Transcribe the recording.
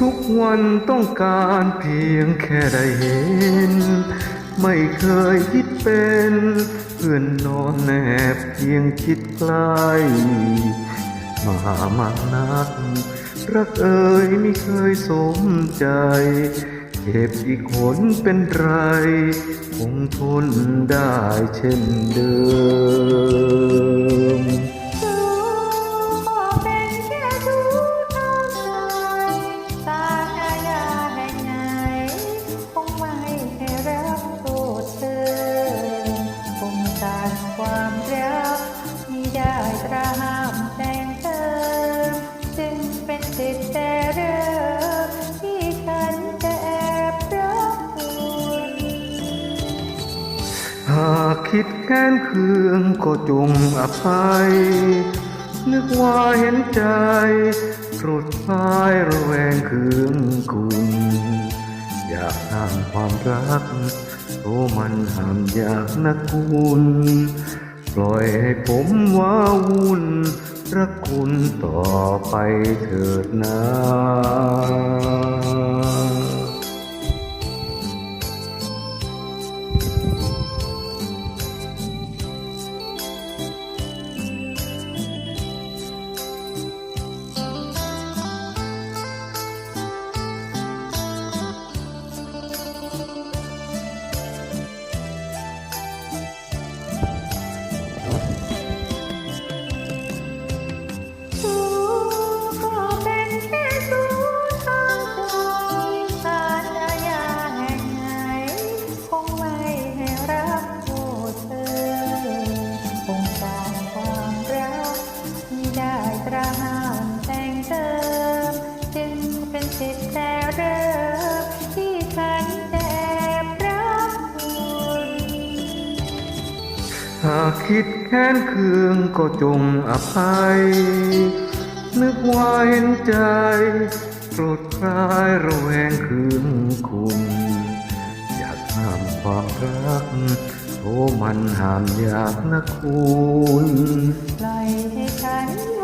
ทุกวันต้องการเพียงแค่ได้เห็น ไม่เคยคิดเป็นเพื่อนนอนแนบเพียงคิดใกล้มามานัก รักเอ่ยไม่เคยสมใจ เจ็บอีกคนเป็นไร คงทนได้เช่นเดิม แต่เริ่มที่ฉันจะแอบรักคุณหากคิดแค้นเคืองก็จงอภัย นึกว่าเห็นใจโกรธพายระแวงเคืองคุณ อยากห้ามความรักโตมันห้ามอยากนักคุณ ปล่อยให้ผมว้าวุ่น รักคุณต่อไปเถิดนะ หากคิดแค้นเคืองก็จงอภัย นึกว่าเห็นใจโปรดคลายระแวงคืนคุณอยากห้ามความรักโทมันห้ามอยากนะคุณปล่อย